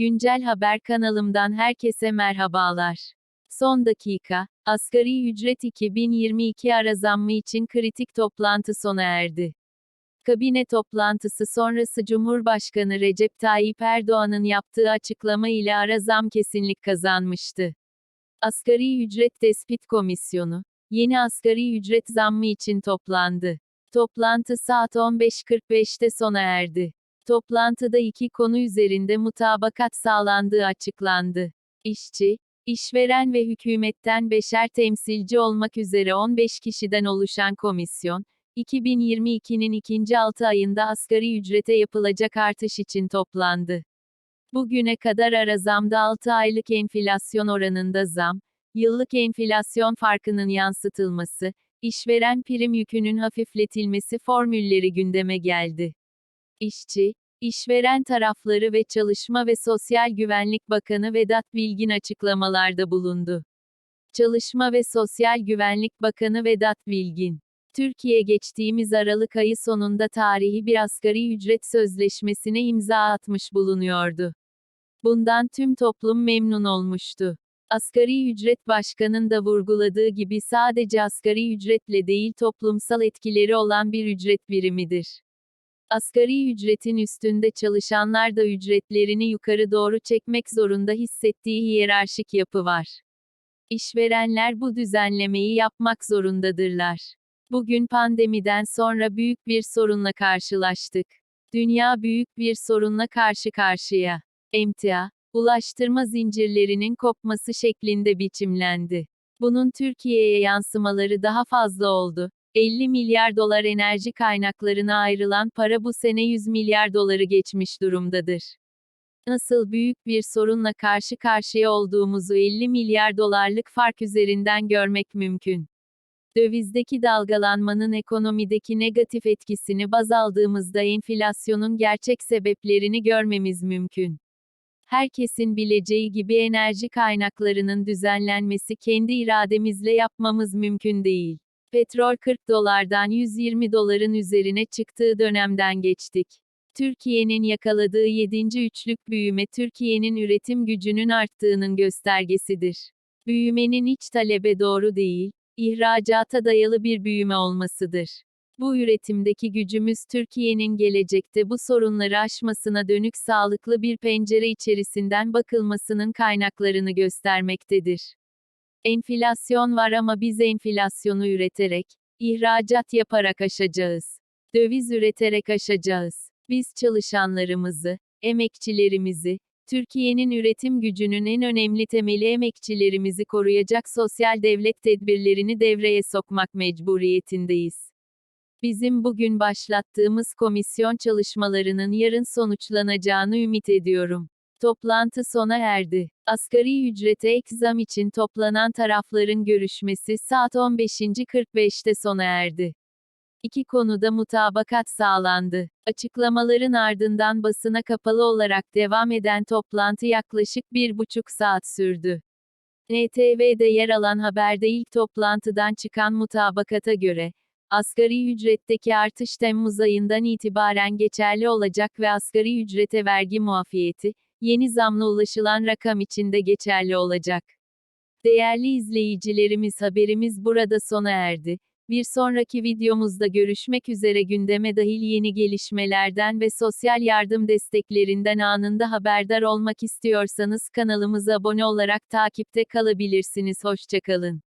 Güncel Haber kanalımdan herkese merhabalar. Son dakika, asgari ücret 2022 ara zammı için kritik toplantı sona erdi. Kabine toplantısı sonrası Cumhurbaşkanı Recep Tayyip Erdoğan'ın yaptığı açıklama ile ara zam kesinlik kazanmıştı. Asgari Ücret Tespit Komisyonu, yeni asgari ücret zammı için toplandı. Toplantı saat 15.45'te sona erdi. Toplantıda iki konu üzerinde mutabakat sağlandığı açıklandı. İşçi, işveren ve hükümetten beşer temsilci olmak üzere 15 kişiden oluşan komisyon, 2022'nin ikinci 6 ayında asgari ücrete yapılacak artış için toplandı. Bugüne kadar ara zamda 6 aylık enflasyon oranında zam, yıllık enflasyon farkının yansıtılması, işveren prim yükünün hafifletilmesi formülleri gündeme geldi. İşçi, işveren tarafları ve Çalışma ve Sosyal Güvenlik Bakanı Vedat Bilgin açıklamalarda bulundu. Çalışma ve Sosyal Güvenlik Bakanı Vedat Bilgin, Türkiye geçtiğimiz Aralık ayı sonunda tarihi bir asgari ücret sözleşmesine imza atmış bulunuyordu. Bundan tüm toplum memnun olmuştu. Asgari ücret başkanın da vurguladığı gibi sadece asgari ücretle değil toplumsal etkileri olan bir ücret birimidir. Asgari ücretin üstünde çalışanlar da ücretlerini yukarı doğru çekmek zorunda hissettiği hiyerarşik yapı var. İşverenler bu düzenlemeyi yapmak zorundadırlar. Bugün pandemiden sonra büyük bir sorunla karşılaştık. Dünya büyük bir sorunla karşı karşıya. Emtia, ulaştırma zincirlerinin kopması şeklinde biçimlendi. Bunun Türkiye'ye yansımaları daha fazla oldu. 50 milyar dolar enerji kaynaklarına ayrılan para bu sene 100 milyar doları geçmiş durumdadır. Nasıl büyük bir sorunla karşı karşıya olduğumuzu 50 milyar dolarlık fark üzerinden görmek mümkün. Dövizdeki dalgalanmanın ekonomideki negatif etkisini baz aldığımızda enflasyonun gerçek sebeplerini görmemiz mümkün. Herkesin bileceği gibi enerji kaynaklarının düzenlenmesi kendi irademizle yapmamız mümkün değil. Petrol 40 dolardan 120 doların üzerine çıktığı dönemden geçtik. Türkiye'nin yakaladığı 7. üçlük büyüme Türkiye'nin üretim gücünün arttığının göstergesidir. Büyümenin iç talebe doğru değil, ihracata dayalı bir büyüme olmasıdır. Bu üretimdeki gücümüz Türkiye'nin gelecekte bu sorunları aşmasına dönük sağlıklı bir pencere içerisinden bakılmasının kaynaklarını göstermektedir. Enflasyon var ama biz enflasyonu üreterek, ihracat yaparak aşacağız. Döviz üreterek aşacağız. Biz çalışanlarımızı, emekçilerimizi, Türkiye'nin üretim gücünün en önemli temeli emekçilerimizi koruyacak sosyal devlet tedbirlerini devreye sokmak mecburiyetindeyiz. Bizim bugün başlattığımız komisyon çalışmalarının yarın sonuçlanacağını ümit ediyorum. Toplantı sona erdi. Asgari ücrete ek zam için toplanan tarafların görüşmesi saat 15.45'te sona erdi. İki konuda mutabakat sağlandı. Açıklamaların ardından basına kapalı olarak devam eden toplantı yaklaşık bir buçuk saat sürdü. NTV'de yer alan haberde ilk toplantıdan çıkan mutabakata göre, asgari ücretteki artış Temmuz ayından itibaren geçerli olacak ve asgari ücrete vergi muafiyeti, yeni zamla ulaşılan rakam içinde geçerli olacak. Değerli izleyicilerimiz haberimiz burada sona erdi. Bir sonraki videomuzda görüşmek üzere gündeme dahil yeni gelişmelerden ve sosyal yardım desteklerinden anında haberdar olmak istiyorsanız kanalımıza abone olarak takipte kalabilirsiniz. Hoşçakalın.